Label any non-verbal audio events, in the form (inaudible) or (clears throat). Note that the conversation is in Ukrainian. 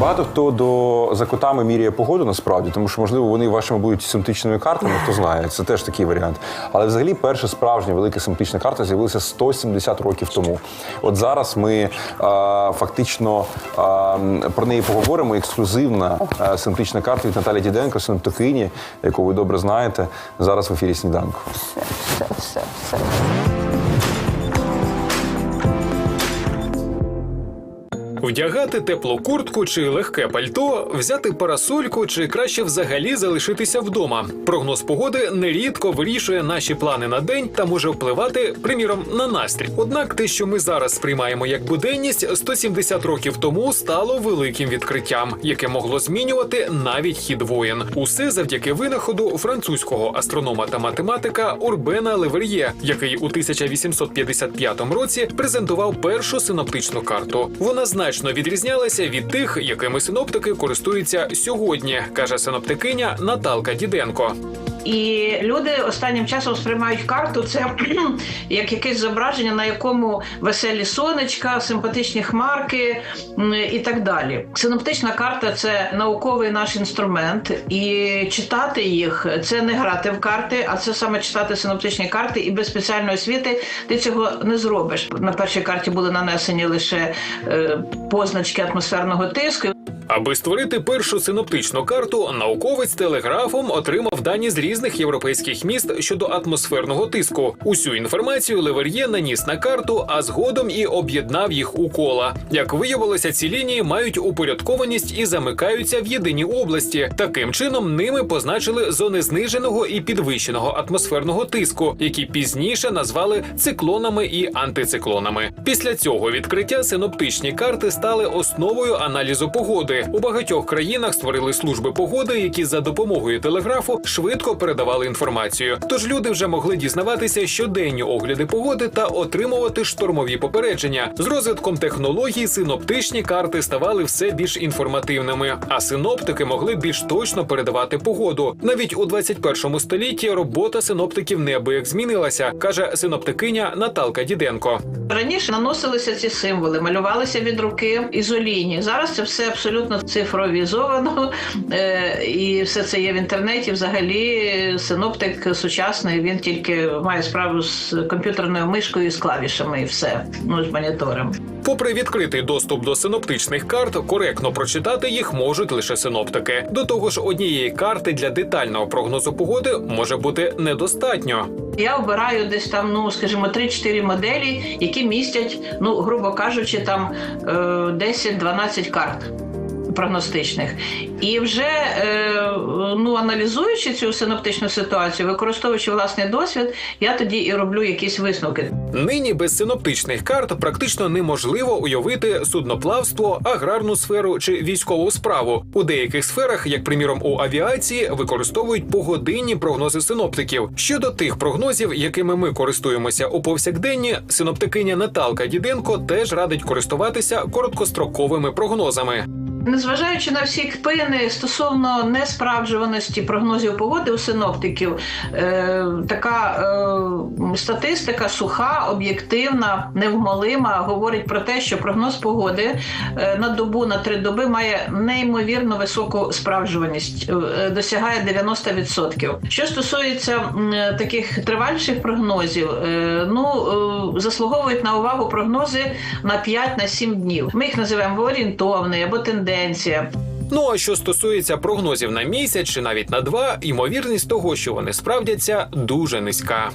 Багато хто до за котами міряє погоду насправді, тому що можливо вони вашими будуть синоптичними картами, хто знає. Це теж такий варіант. Але взагалі перша справжня велика синоптична карта з'явилася 170 років тому. От зараз ми е, фактично е, про неї поговоримо. Ексклюзивна е, синоптична карта від Наталі Діденко, синоптикині, яку ви добре знаєте. Зараз в ефірі сніданку. Все, все, все. Вдягати теплу куртку чи легке пальто, взяти парасольку чи краще взагалі залишитися вдома. Прогноз погоди нерідко вирішує наші плани на день та може впливати, приміром, на настрій. Однак те, що ми зараз сприймаємо як буденність, 170 років тому стало великим відкриттям, яке могло змінювати навіть хід воєн. Усе завдяки винаходу французького астронома та математика Урбена Левер'є, який у 1855 році презентував першу синоптичну карту. Вона значно відрізнялася від тих, якими синоптики користуються сьогодні, каже синоптикиня Наталка Діденко. І люди останнім часом сприймають карту це (clears throat) як якесь зображення, на якому веселі сонечка, симпатичні хмарки і так далі. Синоптична карта це науковий наш інструмент, і читати їх це не грати в карти, а це саме читати синоптичні карти. І без спеціальної освіти ти цього не зробиш. На першій карті були нанесені лише е, позначки атмосферного тиску. Аби створити першу синоптичну карту, науковець телеграфом отримав дані з різних європейських міст щодо атмосферного тиску. Усю інформацію Левер'є наніс на карту, а згодом і об'єднав їх у кола. Як виявилося, ці лінії мають упорядкованість і замикаються в єдиній області. Таким чином ними позначили зони зниженого і підвищеного атмосферного тиску, які пізніше назвали циклонами і антициклонами. Після цього відкриття синоптичні карти стали основою аналізу погоди. У багатьох країнах створили служби погоди, які за допомогою телеграфу швидко передавали інформацію. Тож люди вже могли дізнаватися щоденні огляди погоди та отримувати штормові попередження. З розвитком технологій синоптичні карти ставали все більш інформативними, а синоптики могли більш точно передавати погоду. Навіть у 21 столітті робота синоптиків неабияк змінилася, каже синоптикиня Наталка Діденко. Раніше наносилися ці символи, малювалися від руки ізолійні. Зараз це все абсолютно цифровізовано, е, і все це є в інтернеті. Взагалі, синоптик сучасний, він тільки має справу з комп'ютерною мишкою з клавішами, і все. Ну з монітором. Попри відкритий доступ до синоптичних карт, коректно прочитати їх можуть лише синоптики. До того ж, однієї карти для детального прогнозу погоди може бути недостатньо. Я обираю десь там, ну скажімо, 3-4 моделі, які містять, ну грубо кажучи, там е, 10-12 карт. Прогностичних і вже е, ну аналізуючи цю синоптичну ситуацію, використовуючи власний досвід, я тоді і роблю якісь висновки. Нині без синоптичних карт практично неможливо уявити судноплавство, аграрну сферу чи військову справу. У деяких сферах, як приміром у авіації, використовують погодинні прогнози синоптиків. Щодо тих прогнозів, якими ми користуємося у повсякденні, синоптикиня Наталка Діденко теж радить користуватися короткостроковими прогнозами. Незважаючи на всі кпини стосовно несправджуваності прогнозів погоди у синоптиків, е, така е, статистика суха, об'єктивна, невмолима, говорить про те, що прогноз погоди е, на добу на три доби має неймовірно високу справджуваність, е, досягає 90%. Що стосується м, таких триваліших прогнозів, е, ну е, заслуговують на увагу прогнози на 5-7 днів. Ми їх називаємо орієнтовний або тенденція. Ну а що стосується прогнозів на місяць чи навіть на два, ймовірність того, що вони справдяться, дуже низька.